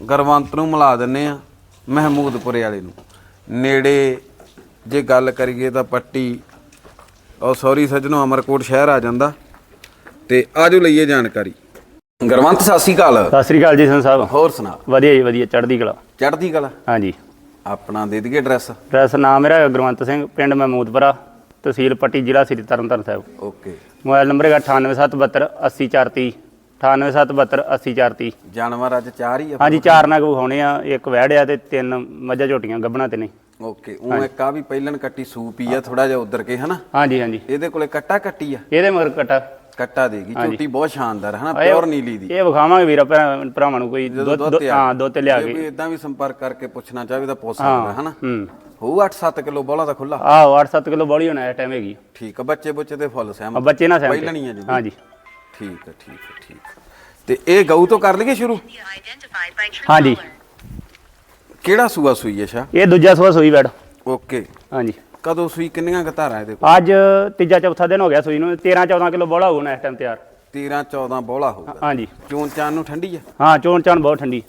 ਗਰਵੰਤ ਨੂੰ ਮਿਲਾ ਦਿੰਨੇ ਆ ਮਹਿਮੂਦਪੁਰੇ ਵਾਲੇ ਨੂੰ। ਨੇੜੇ ਜੇ ਗੱਲ ਕਰੀਏ ਤਾਂ ਪੱਟੀ ਉਹ ਸੌਰੀ ਸੱਜਣੋ ਅਮਰਕੋਟ ਸ਼ਹਿਰ ਆ ਜਾਂਦਾ। ਤੇ ਆਜੋ ਲਈਏ ਜਾਣਕਾਰੀ। ਗਰਵੰਤ ਸਤਿ ਸ਼੍ਰੀ ਅਕਾਲ। ਸਤਿ ਸ੍ਰੀ ਅਕਾਲ ਜੀ ਸੰਤ ਸਾਹਿਬ। ਹੋਰ ਸੁਣਾ। ਵਧੀਆ ਜੀ ਵਧੀਆ ਚੜ੍ਹਦੀ ਕਲਾ। ਚੜ੍ਹਦੀ ਕਲਾ? ਹਾਂਜੀ। ਆਪਣਾ ਦੇ ਦਈਏ ਐਡਰੈਸ ਐਡਰੈਸ ਨਾਮ ਮੇਰਾ ਗੁਰਵੰਤ ਸਿੰਘ ਪਿੰਡ ਮਹਿਮੂਦਪੁਰਾ ਤਹਿਸੀਲ ਪੱਟੀ ਜ਼ਿਲ੍ਹਾ Sri Tarntaran Sahib. Okay mobile number ਹੈਗਾ 9872 80430 9872 80430 ਜਾਨਵਰ ਅੱਜ ਚਾਰ ਹੀ ਆ ਹਾਂਜੀ ਚਾਰ ਨਗ ਵਿਖਾਉਣੇ ਆ ਇੱਕ ਵਹਿੜ ਆ ਤੇ ਤਿੰਨ ਮੱਝਾਂ ਝੋਟੀਆਂ ਗੱਬਣਾ ਤੇ ਨੇ। ਓਕੇ ਉਹ ਇੱਕ ਆ ਵੀ ਪਹਿਲਣ ਕੱਟੀ ਸੂਪ ਹੀ ਆ ਥੋੜਾ ਜਿਹਾ ਉਧਰ ਕੇ ਹਨਾ? ਹਾਂਜੀ ਹਾਂਜੀ। ਇਹਦੇ ਕੋਲੇ ਕੱਟਾ ਕੱਟੀ ਆ? ਇਹਦੇ ਮਗਰ ਕਟਾ। ਕੱਟਾ ਦੇਗੀ ਝੋਟੀ ਬਹੁਤ ਸ਼ਾਨਦਾਰ ਹੈ ਨਾ ਪਿਓਰ ਨੀਲੀ ਦੀ। ਇਹ ਵਿਖਾਵਾਂਗੇ ਵੀਰਾ ਭਰਾ- ਭਰਾਵਾਂ ਨੂੰ ਕੋਈ ਦੁੱਧ ਹਾਂ ਦੁੱਧ ਲਿਆ ਜੇ ਕੇ। ਇਦਾਂ ਵੀ ਸੰਪਰਕ ਕਰਕੇ ਪੁੱਛਣਾ ਚਾਹਵੇ ਤਾਂ ਪੁੱਛ ਸਕਦਾ ਹਨਾ? ਹੂੰ। ਹੋਊ 8-7 ਕਿਲੋ ਬੋਲਾ ਤਾਂ ਖੁੱਲਾ ਆਹ 8-7 ਕਿਲੋ ਬੋਲੀ ਹੋਣਾ ਇਸ ਟਾਈਮ ਹੈਗੀ। ਠੀਕ ਆ ਬੱਚੇ ਬੁੱਚੇ ਤੇ ਫੁੱਲ ਸਹਿਮਤ ਬੱਚੇ ਨਾ ਸਹਿਮਤ ਪਹਿਲਣੀ ਆ ਜੀ। ਹਾਂਜੀ। ਠੀਕ ਆ ਠੀਕ ਆ ਠੀਕ। ਤੇ ਇਹ ਗਊ ਤੋਂ ਕਰ ਲਈਏ ਸ਼ੁਰੂ? identified by True ਹਾਂਜੀ। ਕਿਹੜਾ ਸੂਆ ਸੂਈ ਹੈ ਸ਼ਾ ਇਹ ਦੂਜਾ ਸੂਆ ਸੂਈ ਬੈਡ ਓਕੇ। ਹਾਂਜੀ। ਕਦੋਂ ਸੂਈ ਕਿੰਨੀਆਂ ਘਤਾਰਾਂ ਇਹਦੇ ਕੋਲ? ਅੱਜ ਤੀਜਾ ਚੌਥਾ ਦਿਨ ਹੋ ਗਿਆ ਸੂਈ ਨੂੰ। 13 14 ਕਿਲੋ ਬੋਲਾ ਹੋਣਾ ਇਸ ਟਾਈਮ ਤਿਆਰ। 13 14 ਬੋਲਾ ਹੋਊਗਾ ਹਾਂਜੀ। ਚੋਣ ਚਾਨ ਨੂੰ ਠੰਡੀ ਆ? ਹਾਂ ਚੋਣ ਚਾਣ ਬਹੁਤ ਠੰਡੀ।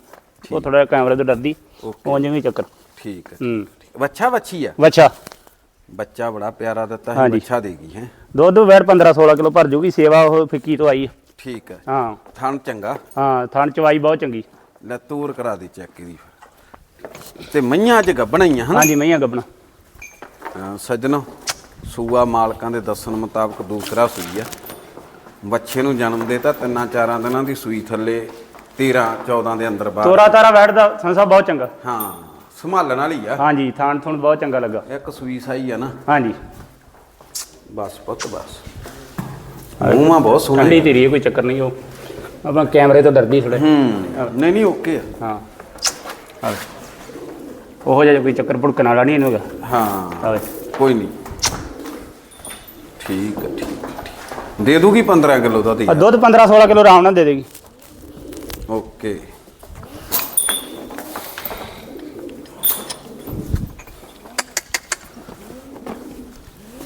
ਉਹ ਥੋੜਾ ਕੈਮਰੇ ਤੋਂ ਡਰਦੀ। ਓਕੇ। ਉਹ ਜਿਵੇਂ ਚੱਕਰ। ਠੀਕ ਹੈ ਹੂੰ। ਬੱਚਾ ਬੱਚੀ ਆ? ਵੱਛਾ। ਬੱਚਾ ਬੜਾ ਪਿਆਰਾ ਦਿੱਤਾ ਹੈ ਹਾਂਜੀ। ਬੱਚਾ ਦੇਗੀ ਹੈ। ਦੁੱਧ ਵੈਰ 15 16 ਕਿਲੋ ਭਰ ਜੂਗੀ ਸੇਵਾ ਉਹ ਫਿੱਕੀ ਤੋਂ ਆਈ ਹੈ। ਠੀਕ ਹੈ ਹਾਂ। ਥਣ ਚੰਗਾ। ਹਾਂ ਥਣ ਚਵਾਈ ਬਹੁਤ ਚੰਗੀ। ਲੈ ਤੂਰ ਕਰਾ ਦੇ ਚੈੱਕ ਇਹਦੀ ਫਿਰ। ਤੇ ਮਈਆਂ ਅੱਜ ਗੱਬਣਾਈਆਂ ਹਨਾ? ਹਾਂਜੀ ਮਈਆਂ ਗੱਬਣਾ। ਅਹ ਸੱਜਣੋ ਸੂਆ ਮਾਲਕਾਂ ਦੇ ਦੱਸਣ ਮੁਤਾਬਕ ਦੂਸਰਾ ਸੂਈ ਆ। ਬੱਚੇ ਨੂੰ ਜਨਮ ਦੇਤਾ ਤਿੰਨਾਂ ਚਾਰਾਂ ਦਿਨਾਂ ਦੀ ਸੂਈ ਥੱਲੇ 13 14 ਦੇ ਅੰਦਰ ਬਾਹਰ। ਤੋਰਾ ਤਾਰਾ ਬੈਠਦਾ ਸੰਸਾ ਬਹੁਤ ਚੰਗਾ। ਹਾਂ। ਸੰਭਾਲਣ ਵਾਲੀ ਆ। ਹਾਂਜੀ ਥਣ ਥੁਣ ਬਹੁਤ ਚੰਗਾ ਲੱਗਾ। ਇੱਕ ਸੂਈ ਸਾਈ ਆ ਨਾ। ਹਾਂਜੀ। ਬਸ ਪੁੱਤ ਬਸ। ਮੂੰਹਾਂ ਬਹੁਤ ਸੋਹਣਾ ਠੰਡੀ ਹੈ ਕੋਈ ਚੱਕਰ ਨਹੀਂ ਉਹ। ਆਪਾਂ ਕੈਮਰੇ ਤੋਂ ਡਰਦੀ ਥੋੜੇ ਹੂੰ ਨਹੀਂ ਨਹੀਂ ਓਕੇ ਆ। ਹਾਂ। ਹਾਂ ਉਹ ਜਿਹਾ ਕੋਈ ਚੱਕਰ ਭੁੜਕਣ ਵਾਲਾ ਨਹੀਂ ਇਹਨੂੰ ਹਾਂ। ਕੋਈ ਨਹੀਂ। ਠੀਕ ਹੈ ਠੀਕ ਦੇ ਦੂਗੀ 15 ਕਿਲੋ ਦਾ ਆ ਦੁੱਧ 15 16 ਕਿਲੋ ਆਰਾਮ ਨਾਲ ਦੇ ਦੇਗੀ। ਓਕੇ।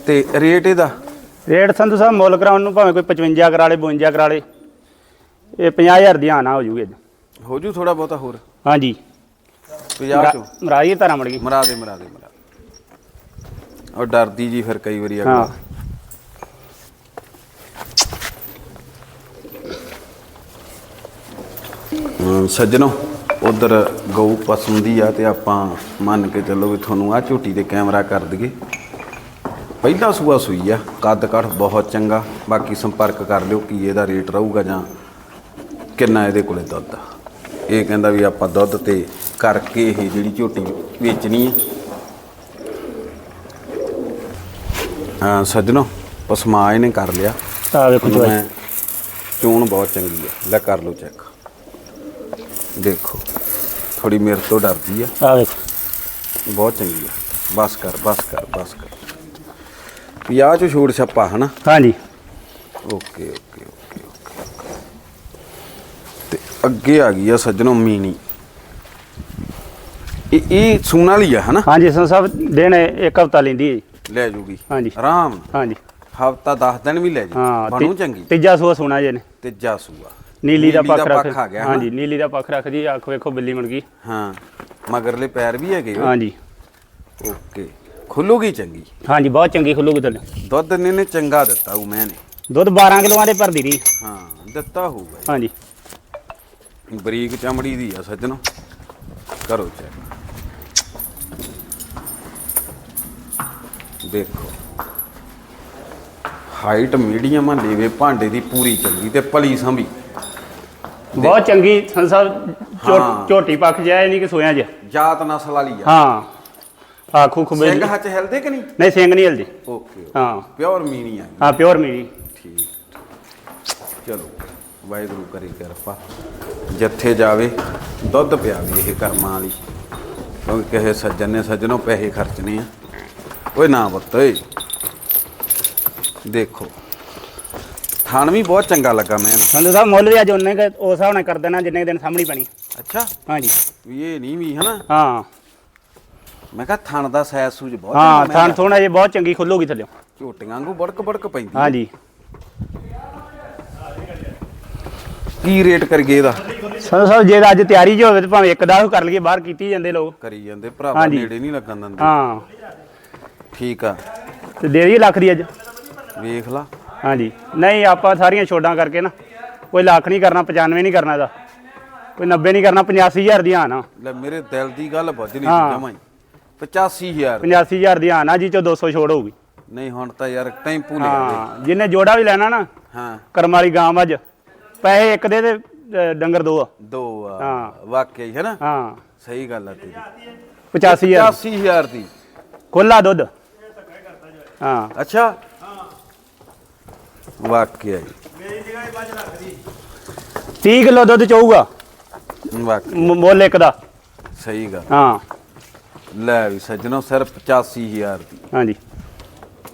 ਤੇ ਰੇਟ ਇਹਦਾ? ਰੇਟ ਸੰਧੂ ਸਾਹਿਬ ਮੁੱਲ ਕਰਾਉਣ ਨੂੰ ਭਾਵੇਂ ਕੋਈ 55 ਕਰਾ ਲੇ 52 ਕਰਾ ਲੇ। ਇਹ 50000 ਦੀ ਆਣਾ ਹੋ ਜੂਗੀ ਅੱਜ ਹੋ ਜੂ ਥੋੜਾ ਬਹੁਤਾ ਹੋਰ? ਹਾਂਜੀ। 50 ਚੋਂ? ਮਰਾਈ ਧਾਰਾ ਮੜ ਗਈ। ਮਰਾ ਦੇ ਮਰਾ ਦੇ ਮਰਾ। ਉਹ ਡਰਦੀ ਜੀ ਫਿਰ ਕਈ ਵਾਰੀ ਅਗਲਾ। ਸੱਜਣੋ ਉਧਰ ਗਊ ਪਸੰਦੀ ਆ ਤੇ ਆਪਾਂ ਮੰਨ ਕੇ ਚੱਲੋ ਵੀ ਤੁਹਾਨੂੰ ਆ ਝੋਟੀ ਤੇ ਕੈਮਰਾ ਕਰ ਦਈਏ। ਪਹਿਲਾ ਸੂਆ ਸੂਈ ਆ ਕੱਦ ਕੱਠ ਬਹੁਤ ਚੰਗਾ ਬਾਕੀ ਸੰਪਰਕ ਕਰ ਲਿਓ ਕੀ ਇਹਦਾ ਰੇਟ ਰਹੂਗਾ ਜਾਂ ਕਿੰਨਾ ਇਹਦੇ ਕੋਲੇ ਦੁੱਧ ਆ। ਇਹ ਕਹਿੰਦਾ ਵੀ ਆਪਾਂ ਦੁੱਧ ਤੇ ਕਰਕੇ ਇਹ ਜਿਹੜੀ ਝੋਟੀ ਵੇਚਣੀ ਆ। ਸੱਜਣੋ ਪਸਮਾ ਇਹਨੇ ਕਰ ਲਿਆ। ਆ ਵੇਖੋ ਮੈਂ ਚੋਣ ਬਹੁਤ ਚੰਗੀ ਆ। ਲੈ ਕਰ ਲਓ ਚੈੱਕ ਦੇਖੋ ਥੋੜੀ ਮੇਰੇ ਤੋਂ ਡਰਦੀ ਆ। ਆ ਵੇਖੋ। ਬਹੁਤ ਚੰਗੀ ਆ। ਬਸ ਕਰ ਬਸ ਕਰ ਬਸ ਕਰ। ਪੰਜਾਹ ਚ ਛੋੜ ਛੱਪਾ ਹਨਾ? ਹਾਂਜੀ। Okay okay okay okay. ਤੇ ਅੱਗੇ ਆ ਗਈ ਆ ਸੱਜਣੋ ਮੀਨੀ ਇਹ ਇਹ ਸੂਣ ਵਾਲੀ ਆ ਹਨਾ? ਹਾਂਜੀ ਸੰਧੂ ਸਾਹਿਬ ਦਿਨ ਇੱਕ ਹਫਤਾ ਲੈਂਦੀ ਹੈ ਜੀ। ਲੈ ਜੂਗੀ। ਹਾਂਜੀ। ਆਰਾਮ ਨਾਲ। ਹਾਂਜੀ। ਹਫਤਾ 10 ਦਿਨ ਵੀ ਲੈ ਜੀ। ਹਾਂ ਬਣੂ ਚੰਗੀ। ਤੀਜਾ ਸੂਆ ਸੋਣਾ ਜੇ ਨੇ ਤੀਜਾ ਸੂਆ। ਨੀਲੀ ਦਾ ਪੱਖ ਰੱਖ ਆ ਗਿਆ ਹਾਂਜੀ ਨੀਲੀ ਦਾ ਪੱਖ ਰੱਖ ਜੀ ਅੱਖ ਵੇਖੋ ਬਿੱਲੀ ਮਣ ਗਈ। ਹਾਂ ਮਗਰਲੇ ਪੈਰ ਵੀ ਹੈਗੇ। ਹਾਂਜੀ। ਓਕੇ। ਖੁੱਲੂਗੀ ਚੰਗੀ। ਹਾਂਜੀ ਬਹੁਤ ਚੰਗੀ ਖੁੱਲੂਗੀ ਤੁਹਾਨੂੰ ਦੁੱਧ ਨੇ ਨੇ ਚੰਗਾ ਦਿੱਤਾ ਉਹ ਮੈਂ ਨੇ। ਦੁੱਧ 12 ਕਿਲੋਆਂ ਦੇ ਭਰਦੀ ਰਹੀ। ਹਾਂ ਦਿੱਤਾ ਹੋਊਗਾ ਹਾਂਜੀ। ਜੀ। ਬਰੀਕ ਚਮੜੀ ਦੀ ਆ ਸੱਜਣੋ। ਕਰੋ ਚੈੱਕ ਦੇਖੋ। ਹਾਈਟ ਮੀਡੀਅਮ ਆ ਲੇਵੇ ਭਾਂਡੇ ਦੀ ਪੂਰੀ ਚੰਗੀ ਤੇ ਪਲੀ ਸੰਭੀ ਬਹੁਤ ਚੰਗੀ ਝੋ- ਹਾਂ। ਝੋਟੀ ਪੱਖ ਜਾਏ ਨਹੀਂ ਕਿ ਸੋਇਆ ਜੇ ਜਾਤ ਨਸਲ ਵਾਲੀ ਆ। ਹਾਂ। ਆ ਖੂ ਖੂ ਸਿੰਘ ਹੱਥ ਹਿਲਦੇ ਕਿ ਨਹੀਂ? ਨਹੀਂ ਸਿੰਘ ਨਹੀਂ ਹਲਦੀ। ਓਕੇ ਹਾਂ। ਪਿਓਰ ਮੀਨੀ ਆ ਹਾਂ ਪਿਓਰ ਮੀਨੀ ਠੀਕ। ਚਲੋ ਵਾਹਿਗੁਰੂ ਕਰੀ ਕਿਰਪਾ। ਜਿੱਥੇ ਜਾਵੇ ਦੁੱਧ ਪਿਆਵੇ ਇਹ ਕਰਮਾਂ ਵਾਲੀ। ਕਿਉਂਕਿ ਕਿਸੇ ਸੱਜਣ ਨੇ ਸੱਜਣੋਂ ਪੈਸੇ ਖਰਚਣੇ ਆ। ਓਏ ਨਾ ਪੁੱਤ ਓਏ। ਦੇਖੋ। ਥਾਣ ਵੀ ਬਹੁਤ ਚੰਗਾ ਲੱਗਾ ਮੈਨੂੰ। ਸੰਧੂ ਸਾਹਿਬ ਮੁੱਲ ਵੀ ਅੱਜ ਉਹਨੇ ਉਸ ਹਿਸਾਬ ਨਾਲ ਕਰ ਦੇਣਾ ਜਿੰਨੇ ਦਿਨ ਸਾਹਮਣੀ ਪੈਣੀ। ਅੱਛਾ? ਹਾਂਜੀ। ਵੀ ਇਹ ਨਹੀਂ ਵੀ ਹਨਾ? ਹਾਂ। ਮੈਂ ਕਿਹਾ ਥਣ ਦਾ ਸੈਜ ਸੂਜ ਬਹੁਤ ਹਾਂ ਥਾਣ ਥੋੜਾ ਜੇ ਬਹੁਤ ਚੰਗੀ ਖੁੱਲੂਗੀ ਥੱਲੇ ਝੋਟੀਆਂ ਵਾਂਗੂ ਬੜਕ ਬੜਕ ਪੈਂਦੀ ਹਾਂਜੀ। ਕੀ ਰੇਟ ਕਰੀਏ ਇਹਦਾ? ਸੰਧੂ ਸਾਹਿਬ ਜੇ ਅੱਜ ਤਿਆਰੀ 'ਚ ਹੋਵੇ ਤੇ ਭਾਵੇਂ ਇੱਕ ਦਾ ਕਰ ਲਈਏ ਬਾਹਰ ਕੀਤੀ ਜਾਂਦੇ ਲੋਕ। ਕਰੀ ਜਾਂਦੇ ਭਰਾਵਾ ਹਾਂਜੀ। ਨੇੜੇ ਨਹੀਂ ਲੱਗਣ ਦਿੰਦੇ। ਹਾਂ। ਠੀਕ ਆ। ਤੇ ਦੇ ਦਈਏ ਲੱਖ ਦੀ ਅੱਜ। ਵੇਖ ਲਾ। ਹਾਂਜੀ। ਨਹੀਂ ਆਪਾਂ ਸਾਰੀਆਂ ਛੋਡਾਂ ਕਰਕੇ ਨਾ ਕੋਈ ਲੱਖ ਨਹੀਂ ਕਰਨਾ 95 ਨਹੀਂ ਕਰਨਾ ਇਹਦਾ। ਕੋਈ 90 ਨਹੀਂ ਕਰਨਾ 85000 ਦੀ ਆਣਾ ਲੈ ਮੇਰੇ ਦਿਲ ਦੀ ਗੱਲ ਵੱਜਣੀ ਹਾਂ। ਸੀ ਜਮਾਂ ਹੀ 85000 85000 ਦੀ ਆਣਾ ਜੀ ਚੋਂ 200 ਛੋੜ ਹੋਊਗੀ। ਨਹੀਂ ਹੁਣ ਤਾਂ ਯਾਰ ਟੈਂਪੂ ਲੈ ਆਵੇ ਹਾਂ ਜੋੜਾ ਵੀ ਲੈਣਾ ਨਾ ਹਾਂ। ਕਰਮ ਵਾਲੀ ਗਾਂ ਅੱਜ ਪੈਸੇ ਇੱਕ ਦੇ ਤੇ ਅ, ਡੰਗਰ ਦੋ ਆ। ਦੋ ਆ। ਹਾਂ। ਵਾਕਿਆ ਹੀ ਨਾ? ਹਾਂ। ਸਹੀ ਗੱਲ ਆ ਤੇਰੀ। 85000 85000 ਦੀ। ਖੁੱਲਾ ਦੁੱਧ। ਹਾਂ। ਅੱਛਾ? ਵਾਕਿਆ ਹੀ। 30 ਕਿਲੋ ਦੁੱਧ ਚਾਹੂਗਾ ਵਾਕਿਆ। ਮੁੱਲ ਇੱਕ ਦਾ। ਸਹੀ ਗੱਲ। ਹਾਂ। ਲੈ ਵੀ ਸੱਜਣੋ ਸਿਰਫ 85000 ਦੀ। ਹਾਂਜੀ।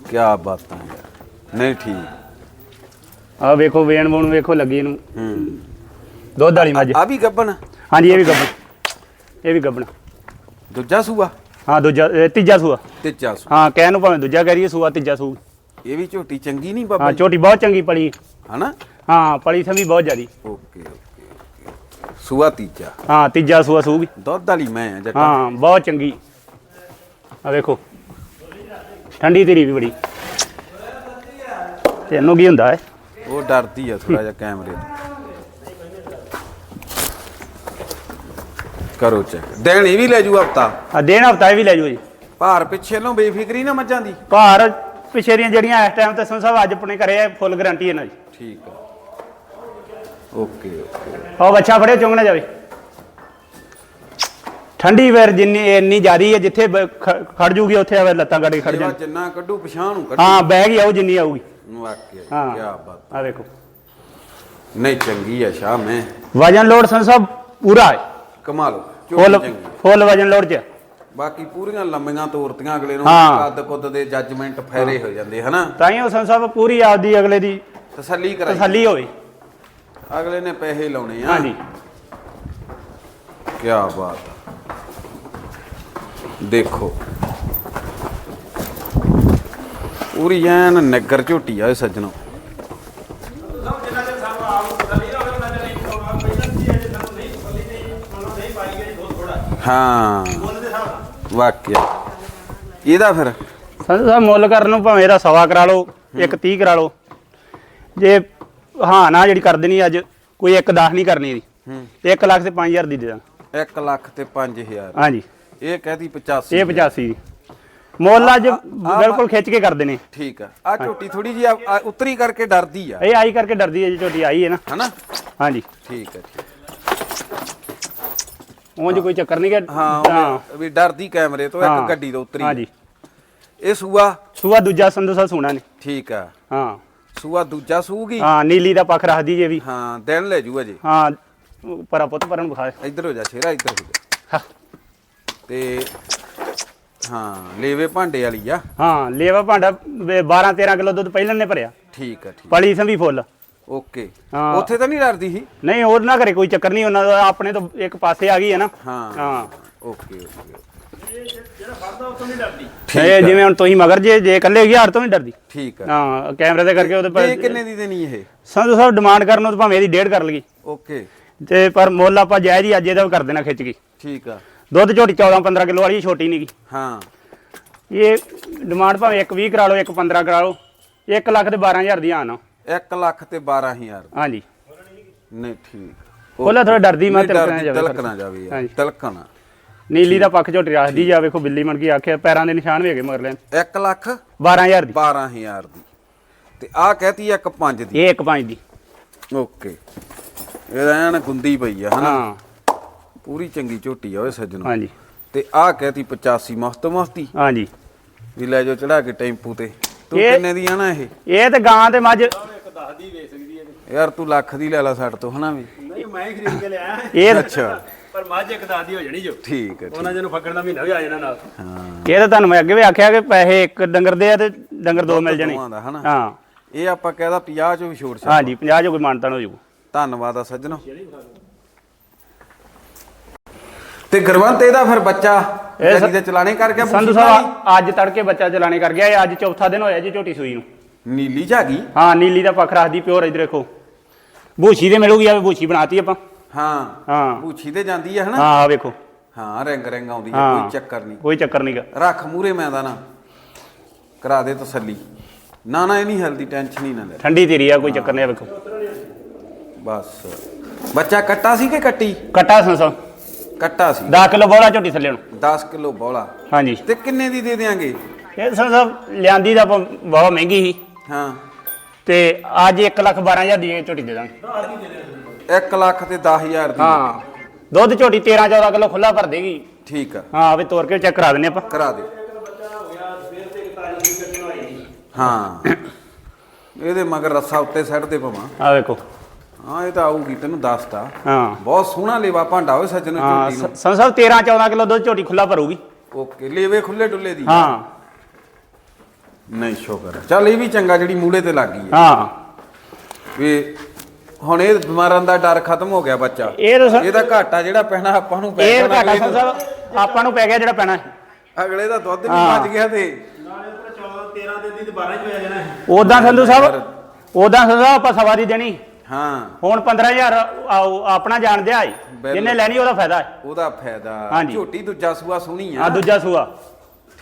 ਕੀ ਬਾਤਾਂ ਯਾਰ। ਨਹੀਂ ਠੀਕ। ਆ ਵੇਖੋ ਵੇਣ ਬੋਣ ਵੇਖੋ ਲੱਗੀ ਇਹਨੂੰ। ਹੂੰ। ਦੁੱਧ ਵਾਲੀ ਮੱਝ। ਆ ਵੀ ਗੱਬਣ। ਹਾਂਜੀ ਇਹ ਵੀ ਗੱਬਣ। ਇਹ ਵੀ ਗੱਬਣ। ਦੂਜਾ ਸੂਆ? ਹਾਂ ਦੂਜਾ ਇਹ ਤੀਜਾ ਸੂਆ। ਤੇ ਚਾਸੂ ਹਾਂ ਕਹਿਣ ਨੂੰ ਭਾਵੇਂ ਦੂਜਾ ਕਰੀਏ ਸੂਆ ਤੀਜਾ ਸੂ। ਇਹ ਵੀ ਝੋਟੀ ਚੰਗੀ ਨਹੀਂ ਹਾਂ ਬਾਬਾ ਜੀ? ਛੋਟੀ ਬਹੁਤ ਚੰਗੀ ਪਲੀ। ਹਨਾ? ਹਾਂ ਪਲੀ ਸਮੀ ਬਹੁਤ ਜ਼ਿਆਦੀ। Okay okay okay. ਸੂਆ ਤੀਜਾ। ਹਾਂ ਤੀਜਾ ਸੂਆ ਸੂਗੀ। ਦੁੱਧ ਵਾਲੀ ਮੈਂ ਆ ਜੱਟਾ। ਹਾਂ ਬਹੁਤ ਚੰਗੀ। ਆ ਵੇਖੋ ਠੰਡੀ ਤੇਰੀ ਵੀ ਬੜੀ। ਤੈਨੂੰ ਕੀ ਹੁੰਦਾ ਹੈ ਉਹ ਡਰਦੀ ਆ ਥੋੜਾ ਜਿਹਾ ਕੈਮਰੇ ਤੋਂ। ਕਰੋ ਚੈੱਕ ਦੇਣ ਇਹ ਵੀ ਲੈ ਜੂ ਹਫਤਾ। ਆ ਦੇਣ ਹਫਤਾ ਇਹ ਵੀ ਲੈ ਜਾਓ ਜੀ। ਭਾਰ ਪਿੱਛੇ ਨੂੰ ਬੇਫਿਕਰੀ ਨਾ ਮੱਝਾਂ ਦੀ। ਭਾਰ ਪਿਛੇ ਦੀਆਂ ਜਿਹੜੀਆਂ ਇਸ ਟਾਈਮ ਤੇ ਸੰਧੂ ਸਾਹਿਬ ਅੱਜ ਆਪਣੇ ਘਰੇ ਫੁੱਲ ਗਾਰੰਟੀ ਇਹਨਾਂ ਦੀ। ਠੀਕ ਆ। Okay okay. ਉਹ ਬੱਚਾ ਫੜਿਓ ਚੁੰਗ ਨਾ ਜਾਵੇ। ਠੰਡੀ ਵੇਰ ਜਿੰਨੀ ਇੰਨੀ ਜ਼ਿਆਦੀ ਹੈ ਜਿੱਥੇ ਬ- ਖ- ਖੜ ਜੂਗੀ ਉੱਥੇ ਆਵੇ ਲੱਤਾਂ ਕੱਢ ਕੇ ਖੜ ਜਾਣ। ਜਿੰਨਾ ਕੱਢੂ ਪਛਾਣ ਨੂੰ ਕੱਢੂ। ਹਾਂ ਬੈਗ ਹੀ ਆਊ ਜਿੰਨੀ ਆਊਗੀ। ਵਾਕਿਆ ਹਾਂ। ਕੀ ਬਾਤ ਆ ਵੇਖੋ ਨਹੀਂ ਚੰਗੀ ਆ ਸ਼ਾਹ ਮੈਂ। ਵਜਨ ਲੋਡ ਸੰਧੂ ਸਾਹਿਬ ਪੂਰਾ ਹੈ। ਕਮਾਲ ਫੁੱਲ ਚੰਗੀ ਫੁੱਲ ਵਜਨ ਲੋਡ ਚ। ਬਾਕੀ ਪੂਰੀਆਂ ਲੰਮੀਆਂ ਤੋਰਤੀਆਂ ਅਗਲੇ ਨੂੰ ਹਾਂ। ਕੱਦ ਕੁੱਦ ਦੇ ਜੱਜਮੈਂਟ ਫੈਰੇ ਹੋ। ਜਾਂਦੇ ਹਨਾ? ਤਾਂ ਹੀ ਉਹ ਸਾਹਿਬ ਪੂਰੀ ਆਪਦੀ ਅਗਲੇ ਦੀ ਤਸੱਲੀ ਕਰਾਈ। ਤਸੱਲੀ ਹੋਵੇ। ਅਗਲੇ ਨੇ ਪੈਸੇ ਲਾਉਣੇ ਆ। ਹਾਂਜੀ। ਕੀ ਬਾਤ ਆ। ਦੇਖੋ। ਪੂਰੀ ਐਨ ਨਗਰ ਝੋਟੀ ਆ ਇਹ ਸੱਜਣੋ। ਹਾਂ। ਵਾਕਿਆ। ਇਹਦਾ ਫਿਰ? ਸੰਧੂ ਸਾਹਿਬ ਮੁੱਲ ਕਰਨ ਨੂੰ ਭਾਵੇਂ ਇਹਦਾ ਸਵਾ ਕਰਾ ਲਓ ਇੱਕ 30 ਕਰਾ ਲਓ। ਜੇ ਹਾਂ ਨਾ ਜਿਹੜੀ ਕਰ ਦੇਣੀ ਅੱਜ ਕੋਈ ਇੱਕ 10 ਨਹੀਂ ਕਰਨੀ ਇਹਦੀ। ਹੂੰ। 1 ਲੱਖ ਤੇ 5000 ਦੀ ਦੇ ਦਾਂ। 1 ਲੱਖ ਤੇ 5000 ਹਾਂਜੀ। ਇਹ ਕਹਦੀ 85 ਇਹ 85 ਦੀ ਮੁੱਲ ਅੱਜ ਬਿਲਕੁਲ ਖਿੱਚ ਕੇ ਕਰ ਦੇਣੇ ਠੀਕ ਆ। ਆ ਝੋਟੀ ਥੋੜੀ ਜੀ ਉਤਰੀ ਕਰਕੇ ਡਰਦੀ ਆ। ਇਹ ਆਈ ਕਰਕੇ ਡਰਦੀ ਹੈ ਜੀ ਝੋਟੀ ਆਈ ਹੈ ਨਾ। ਹਨਾ? ਹਾਂਜੀ। ਠੀਕ ਹੈ। ਉਂਝ ਕੋਈ ਚੱਕਰ ਨਹੀਂ ਕਿ ਹਾਂ ਵੀ ਡਰਦੀ ਕੈਮਰੇ ਤੋਂ। ਇੱਕ ਗੱਡੀ ਤੋਂ ਉਤਰੀ। ਹਾਂਜੀ। ਇਹ ਸੂਆ? ਸੂਆ ਦੂਜਾ ਸਾਹਿਬ ਸੁਣਾ ਨੇ। ਠੀਕ ਆ। ਹਾਂ। ਸੂਆ ਦੂਜਾ ਸੂਗੀ? ਹਾਂ ਨੀਲੀ ਦਾ ਪੱਖ ਰੱਖਦੀ ਜੇ ਵੀ। ਹਾਂ ਦਿਨ ਲੈ ਜੂ ਅਜੇ। ਹਾਂ ਪਰਾ ਪੁੱਤ ਪਰਨ ਬਖਾ ਇੱਧਰ ਹੋ ਜਾ ਸ਼ੇਰਾ ਇੱਧਰ ਹੋ ਜਾ। ਹਾਂ। ਤੇ ਹਾਂ ਲੇਵੇ ਭਾਂਡੇ ਵਾਲੀ ਆ? ਹਾਂ ਲੇਵਾ ਭਾਂਡਾ 12 13 ਕਿਲੋ ਦੁੱਧ ਪਹਿਲਾਂ ਨੇ ਭਰਿਆ। ਠੀਕ ਆ ਠੀਕ। ਪਲੀ ਸੰਭੀ ਫੁੱਲ। ਓਕੇ। ਹਾਂ। ਉੱਥੇ ਤਾਂ ਨਹੀਂ ਡਰਦੀ ਸੀ? ਨਹੀਂ ਹੋਰ ਨਾ ਕਰੇ ਕੋਈ ਚੱਕਰ ਨਹੀਂ ਉਹਨਾਂ ਦਾ ਆਪਣੇ ਤੋਂ ਇੱਕ ਪਾਸੇ ਆ ਗਈ ਹੈ ਨਾ। ਹਾਂ। ਹਾਂ। ਓਕੇ ਓਕੇ ਇਹ ਜਿਵੇਂ ਹੁਣ ਤੁਸੀਂ ਮਗਰ ਜੇ ਜੇ ਇਕੱਲੇ ਹਜ਼ਾਰ ਤੋਂ ਵੀ ਡਰਦੀ। ਠੀਕ ਆ। ਹਾਂ ਕੈਮਰੇ ਤੇ ਕਰਕੇ ਉਹਦੇ ਇਹ ਪਰ ਕਿੰਨੇ ਦੀ ਦੇਣੀ ਇਹ? ਸੰਧੂ ਸਾਹਿਬ ਡਿਮਾਂਡ ਕਰਨ ਨੂੰ ਤਾਂ ਭਾਵੇਂ ਇਹਦੀ ਡੇਢ ਕਰ ਲਗੀ ਓਕੇ। ਤੇ ਪਰ ਮੁੱਲ ਆਪਾਂ ਜਾਇਜ਼ ਹੀ ਅੱਜ ਇਹਦਾ ਕਰ ਦੇਣਾ ਖਿੱਚ ਕੇ। ਠੀਕ ਆ। ਦੁੱਧ ਝੋਟੀ 14 15 ਕਿਲੋ ਵਾਲੀ ਛੋਟੀ ਨਹੀਂਗੀ ਹਾਂ। ਇਹ ਡਿਮਾਂਡ ਭਾਵੇਂ ਇੱਕ 20 ਕਰਾ ਲਓ ਇੱਕ 15 ਕਰਾ ਲਓ 1 ਲੱਖ ਤੇ 12000 ਦੀ ਆਣ 1 ਲੱਖ ਤੇ 12000 ਹਾਂਜੀ। ਨਹੀਂ ਠੀਕ। ਉਹਲਾ ਥੋੜਾ ਡਰਦੀ ਮੈਂ ਤਿਲਕਣਾ ਜਾਵੇ ਤਿਲਕਣਾ ਜਾਵੇ। ਤਿਲਕਣਾ। ਨੀਲੀ ਦਾ ਪੱਖ ਝੋਟੀ ਰੱਖਦੀ ਜਾ ਵੇਖੋ ਬਿੱਲੀ ਮਣ ਕੇ ਆਖਿਆ ਪੈਰਾਂ ਦੇ ਨਿਸ਼ਾਨ ਵੀ ਹੈਗੇ ਮਗਰ ਲੈਣ। 1 ਲੱਖ 12000 ਦੀ। 12000 ਦੀ। ਤੇ ਆ ਕਹਤੀ ਇੱਕ 5 ਦੀ। ਇਹ ਇੱਕ ਪੰਜ ਦੀ। ਓਕੇ। ਇਹਦਾ ਐਨ ਗੁੰਦੀ ਪਈ ਆ ਹਨਾ? ਹਾਂ। ਪੂਰੀ ਚੰਗੀ ਝੋਟੀ ਆ ਓਏ ਸੱਜਣੋ। ਹਾਂਜੀ। ਤੇ ਆ ਕਹਤੀ 85 ਮਸਤ ਮਸਤੀ। ਹਾਂਜੀ। ਵੀ ਲੈ ਜਾਓ ਚੜਾ ਕੇ ਟੈਂਪੂ ਤੇ। ਤੂੰ ਇਹ- ਕਿੰਨੇ ਦੀ ਆਣਾ ਇਹ? ਇਹ ਤੇ ਗਾਂ ਤੇ ਮੱਝ ਯਾਰ ਤੂੰ ਲੱਖ ਦੀ ਲੈ ਲੈ ਸਾਡੇ ਤੋਂ ਹਨਾ ਵੀ? ਨਹੀਂ ਮੈਂ ਹੀ ਖਰੀਦ ਕੇ ਲਿਆਇਆ ਇਹ ਅੱਛਾ। ਪਰ ਮੱਝ ਇੱਕ ਦਾਦੀ ਹੋ ਜਾਣੀ ਜੋ। ਠੀਕ ਹੈ ਠੀਕ। ਉਹਨਾਂ ਜਿਹਨੂੰ ਫੱਕਣ ਦਾ ਮਹੀਨਾ ਵੀ ਆ ਜਾਣਾ ਨਾਲ। ਹਾਂ ਇਹ ਤਾਂ ਤੁਹਾਨੂੰ ਮੈਂ ਅੱਗੇ ਵੀ ਆਖਿਆ ਕਿ ਪੈਸੇ ਇੱਕ ਡੰਗਰ ਦੇ ਆ ਤੇ ਡੰਗਰ ਦੋ ਮਿਲ ਜਾਣੇ। ਦੋਵਾਂ ਦਾ ਹਨਾ? ਹਾਂ। ਇਹ ਆਪਾਂ ਕਹਿਦਾ 50 ਚੋਂ ਵੀ ਛੋੜ ਛੱਡ। ਹਾਂਜੀ 50 ਜੋ ਕੋਈ ਮਾਨਤਾਨ ਹੋ ਜਾਊ ਧੰਨਵਾਦ ਆ ਸੱਜਣੋ। ਤੇ ਗੁਰਵੰਤ ਇਹਦਾ ਫਿਰ ਬੱਚਾ ਜਿਹੜੀ ਦੇ ਚਲਾਣੇ ਕਰ ਗਿਆ ਸੰਧੂ ਸਾਹਿਬ ਅੱਜ ਤੜਕੇ ਬੱਚਾ ਚਲਾਣੇ ਕਰ ਗਿਆ ਇਹ ਅੱਜ ਚੌਥਾ ਦਿਨ ਹੋਇਆ ਜੀ ਝੋਟੀ ਸੂਈ ਨੂੰ। ਨੀਲੀ ਜਾ ਗਈ ਹਾਂ ਨੀਲੀ ਦਾ ਪੱਖ ਰੱਖਦੀ ਪਿਓਰ ਇਧਰ ਦੇਖੋ। ਬੂਛੀ ਦੇ ਮਿਲੂਗੀ ਆ ਬੂਛੀ ਬਣਾਤੀ ਆਪਾਂ। ਹਾਂ ਹਾਂ। ਪੂਛੀ ਤੇ ਜਾਂਦੀ ਆ ਹਨਾ? ਹਾਂ ਵੇਖੋ। ਹਾਂ ਰਿੰਗ ਰਿੰਗ ਆਉਂਦੀ ਆ ਕੋਈ ਚੱਕਰ ਨਹੀਂ ਕੋਈ ਚੱਕਰ ਨਹੀਂਗਾ ਰੱਖ ਮੂਰੇ ਮੈਂ ਦਾ ਨਾ ਕਰਾ ਦੇ ਤਸੱਲੀ। ਨਾ ਨਾ ਇਹ ਨਹੀਂ ਹੈਲਦੀ ਟੈਨਸ਼ਨ ਹੀ ਨਾ ਲੈ। ਠੰਡੀ ਤੇਰੀ ਆ ਕੋਈ ਚੱਕਰ ਨਹੀਂ ਆ ਵੇਖੋ। ਬਸ। ਬੱਚਾ ਕੱਟਾ ਸੀ ਕਿ ਕੱਟੀ? ਕਟਾ ਸੰਸਾ। ਕੱਟਾ ਸੀ। 10 ਕਿਲੋ ਬੋਲਾ ਝੋਟੀ ਥੱਲੇ ਨੂੰ। 10 ਕਿਲੋ ਬੋਲਾ ਹਾਂਜੀ। ਤੇ ਕਿੰਨੇ ਦੀ ਦੇ ਦੇਾਂਗੇ ਇਹ ਸੰਸਾ ਲਿਆਂਦੀ ਤਾਂ ਆਪਾਂ ਬਹੁਤ ਮਹਿੰਗੀ ਸੀ। ਹਾਂ। ਤੇ ਅੱਜ 1 ਲੱਖ 12000 ਦੀ ਝੋਟੀ ਦੇ ਦਾਂਗੇ। 1 ਲੱਖ ਤੇ 10000 ਦੀ। ਹਾਂ। ਦੁੱਧ ਝੋਟੀ 13 14 ਕਿਲੋ ਖੁੱਲਾ ਭਰ ਦੇਗੀ। ਠੀਕ ਆ। ਹਾਂ ਵੀ ਤੋਰ ਕੇ ਚੈੱਕ ਕਰਾ ਦਿੰਨੇ ਆਪਾਂ। ਕਰਾ ਦੇ ਹਾਂ। ਇਹਦੇ ਮਗਰ ਰੱਸਾ ਉੱਤੇ ਸੈੱਟ ਦੇ ਪਵਾਂ। ਆ ਵੇਖੋ। ਹਾਂ ਇਹ ਤਾਂ ਆਊਗੀ ਤੈਨੂੰ ਦੱਸਤਾ। ਹਾਂ। ਬਹੁਤ ਸੋਹਣਾ ਲੇਵਾ ਭਾਂਡਾ ਹੋਏ ਸੱਜਣ ਹਾਂ ਝੋਟੀ ਨੂੰ। ਸੰਸਾ 13 14 ਕਿਲੋ ਦੁੱਧ ਝੋਟੀ ਖੁੱਲਾ ਭਰੂਗੀ। ਓਕੇ ਲੇਵੇ ਖੁੱਲੇ ਡੁੱਲੇ ਦੀ। ਹਾਂ। ਨਹੀਂ ਸ਼ੁਕਰ ਹੈ। ਚੱਲ ਇਹ ਵੀ ਚੰਗਾ ਜਿਹੜੀ ਮੂੜੇ ਤੇ ਲੱਗ ਗਈ ਹੈ ਹਾਂ। ਵੀ ਹੁਣ ਇਹ ਬਿਮਾਰਾਂ ਦਾ ਡਰ ਖਤਮ ਹੋ ਗਿਆ ਬੱਚਾ। ਇਹ ਤਾਂ ਇਹਦਾ ਘਾਟਾ ਜਿਹੜਾ ਪੈਣਾ ਆਪਾਂ ਨੂੰ ਪੈ ਇਹ ਜਾਣਾ ਘਾਟਾ ਆਪਾਂ ਨੂੰ ਪੈ ਗਿਆ ਜਿਹੜਾ ਪੈਣਾ। ਅਗਲੇ ਦਾ ਦੁੱਧ ਵੀ ਹਾਂ। ਬਚ ਗਿਆ ਤੇ। ਨਾਲੇ ਉੱਪਰ 14 13 ਦਿਨ ਦੀ ਤੇ 12 ਚ ਹੋ ਜਾਣਾ। ਉਦਾਂ ਸੰਧੂ ਸਾਹਿਬ ਉਦਾਂ ਸੰਧੂ ਸਾਹਿਬ ਆਪਾਂ ਸਵਾਰੀ ਦੇਣੀ। ਹਾਂ। ਹੁਣ 15000 ਆਓ ਆਪਣਾ ਜਾਣਦੇ ਆ ਬਿਲਕੁਲ। ਜਿਹਨੇ ਲੈਣੀ ਉਹਦਾ ਫਾਇਦਾ ਹੈ ਉਹਦਾ ਫਾਇਦਾ। ਹਾਂਜੀ। ਝੋਟੀ ਦੂਜਾ ਸੂਆ ਸੋਹਣੀ ਆ। ਆ ਦੂਜਾ ਸੂਆ।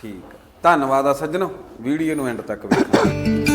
ਠੀਕ ਧੰਨਵਾਦ ਆ ਸੱਜਣੋ। ਵੀਡੀਓ ਨੂੰ ਐਂਡ ਤੱਕ ਵੇਖੋ।